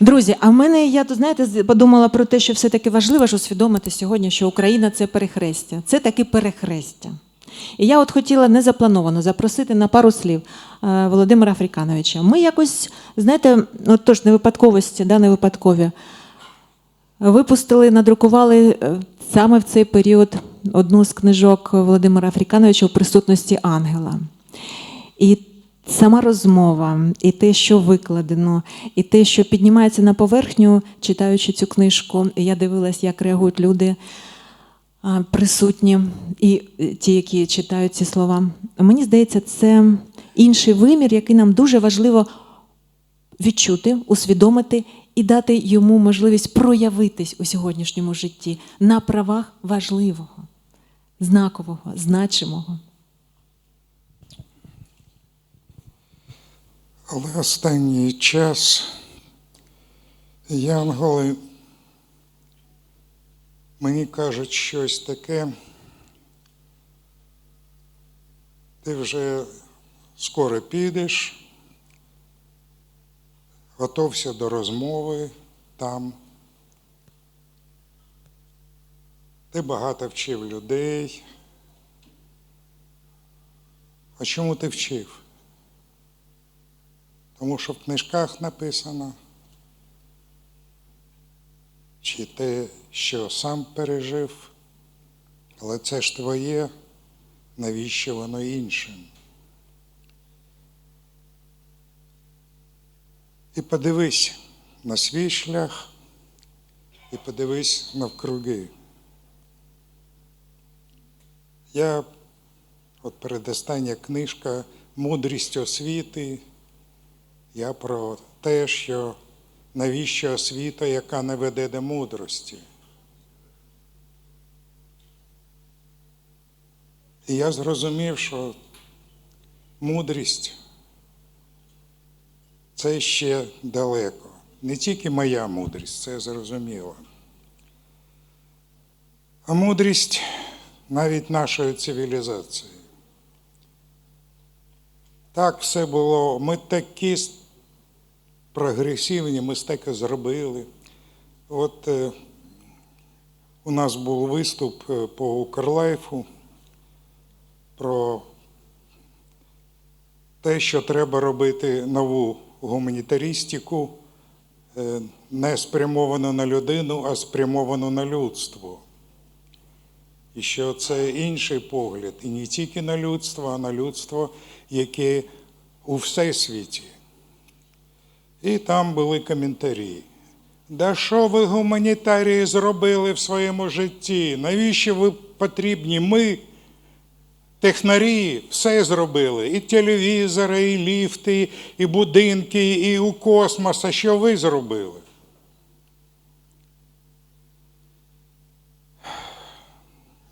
Друзі, а в мене я тут знаєте подумала про те, що все-таки важливо ж усвідомити сьогодні, що Україна це перехрестя. Це таки перехрестя. І я от хотіла незаплановано запросити на пару слів е, Володимира Африкановича. Ми якось, знаєте, от тож не випадковості, да, не випадкові. Випустили, надрукували е, саме в цей період одну з книжок Володимира Африкановича у присутності ангела. І сама розмова, і те, що викладено, і те, що піднімається на поверхню, читаючи цю книжку, і я дивилась, як реагують люди присутні, і е, ті, які читають ці слова. Мені здається, це інший вимір, який нам дуже важливо відчути, усвідомити і дати йому можливість проявитись у сьогоднішньому житті на правах важливого, знакового, значимого. Але останній час янголи мені кажуть щось таке. Ти вже скоро підеш, готовся до розмови там. Ти багато вчив людей. А чому ти вчив? Тому що в книжках написано, чи те, що сам пережив, але це ж твоє, навіщо воно іншим? І подивись на свій шлях, і подивись навкруги. Я, от передостання книжка Мудрість освіти. Я про те, що навіщо освіта, яка не веде до мудрості. І я зрозумів, що мудрість це ще далеко. Не тільки моя мудрість, це зрозуміло. А мудрість навіть нашої цивілізації. Так все було. Ми такі прогресивні, ми стільки зробили. От е, у нас був виступ е, по Укрлайфу про те, що треба робити нову гуманітарістику, е, не спрямовану на людину, а спрямовану на людство. І що це інший погляд, і не тільки на людство, а на людство, яке у всесвіті. І там були коментарі. Да що ви гуманітарії зробили в своєму житті? Навіщо ви потрібні? Ми, технарі, все зробили. І телевізори, і ліфти, і будинки, і у космос. А що ви зробили?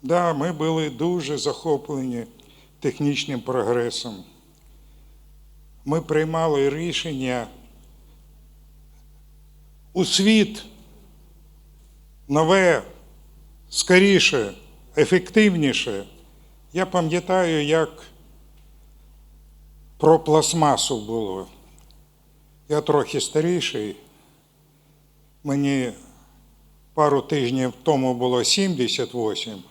Да, ми були дуже захоплені технічним прогресом. Ми приймали рішення у світ нове, скоріше, ефективніше. Я пам'ятаю, як про пластмасу було. Я трохи старіший. Мені пару тижнів тому було 78.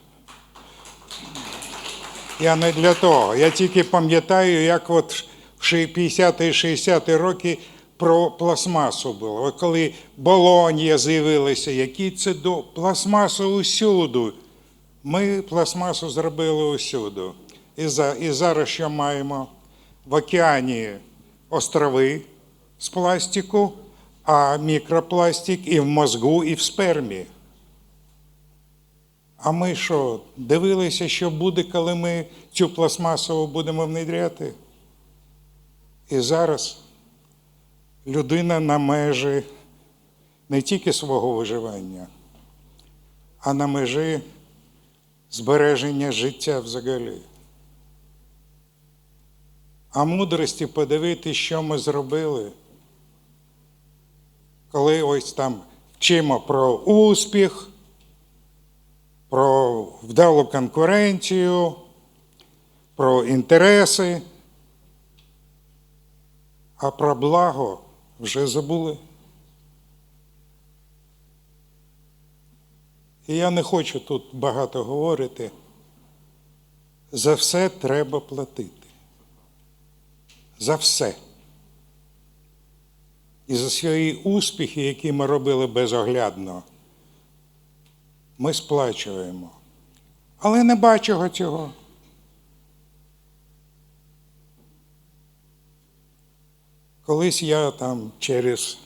Я не для того. Я тільки пам'ятаю, як от в 50-60-ті роки про пластмасу було. Коли Болонія з'явилася, які це до пластмасу усюди. Ми пластмасу зробили усюди. І, за, і зараз що маємо? В океані острови з пластику, а мікропластик і в мозгу, і в спермі. А ми що, дивилися, що буде, коли ми цю пластмасову будемо внедряти? І зараз людина на межі не тільки свого виживання, а на межі збереження життя взагалі. А мудрості подивитися, що ми зробили, коли ось там вчимо про успіх, про вдалу конкуренцію, про інтереси, а про благо вже забули. І я не хочу тут багато говорити. За все треба платити. За все. І за свої успіхи, які ми робили безоглядно, ми сплачуємо. Але не бачу цього. Колись я там через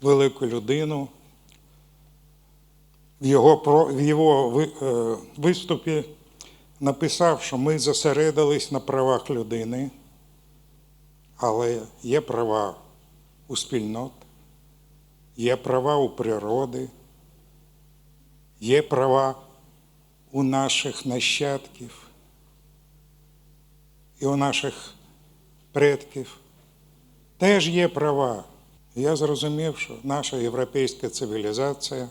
велику людину в його, в його е, виступі написав, що ми зосередились на правах людини, але є права у спільнот, є права у природи, є права у наших нащадків і у наших предків. Теж є права. Я зрозумів, що наша європейська цивілізація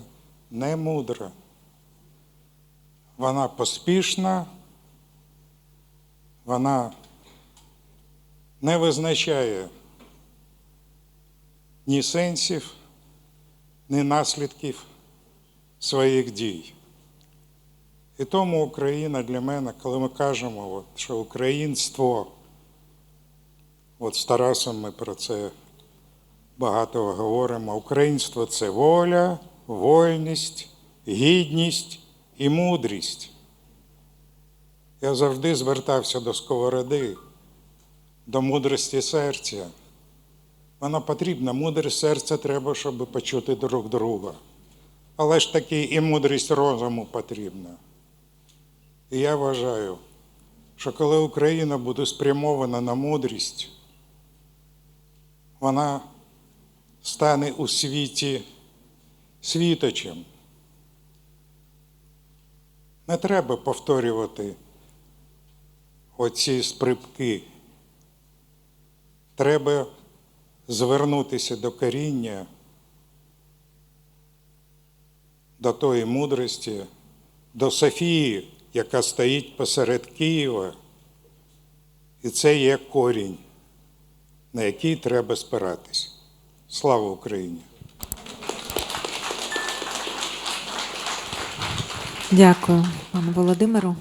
не мудра. Вона поспішна, вона не визначає ні сенсів, ні наслідків своїх дій. І тому Україна для мене, коли ми кажемо, що українство, от з Тарасом ми про це багато говоримо, українство це воля, вольність, гідність і мудрість. Я завжди звертався до сковороди, до мудрості серця. Вона потрібна, мудрість серця треба, щоб почути друг друга. Але ж таки і мудрість розуму потрібна. І я вважаю, що коли Україна буде спрямована на мудрість, вона стане у світі світочем. Не треба повторювати оці сприбки. Треба звернутися до коріння, до тої мудрості, до Софії, яка стоїть посеред Києва. І це є корінь, на який треба спиратись. Слава Україні! Дякую, пане Володимиру.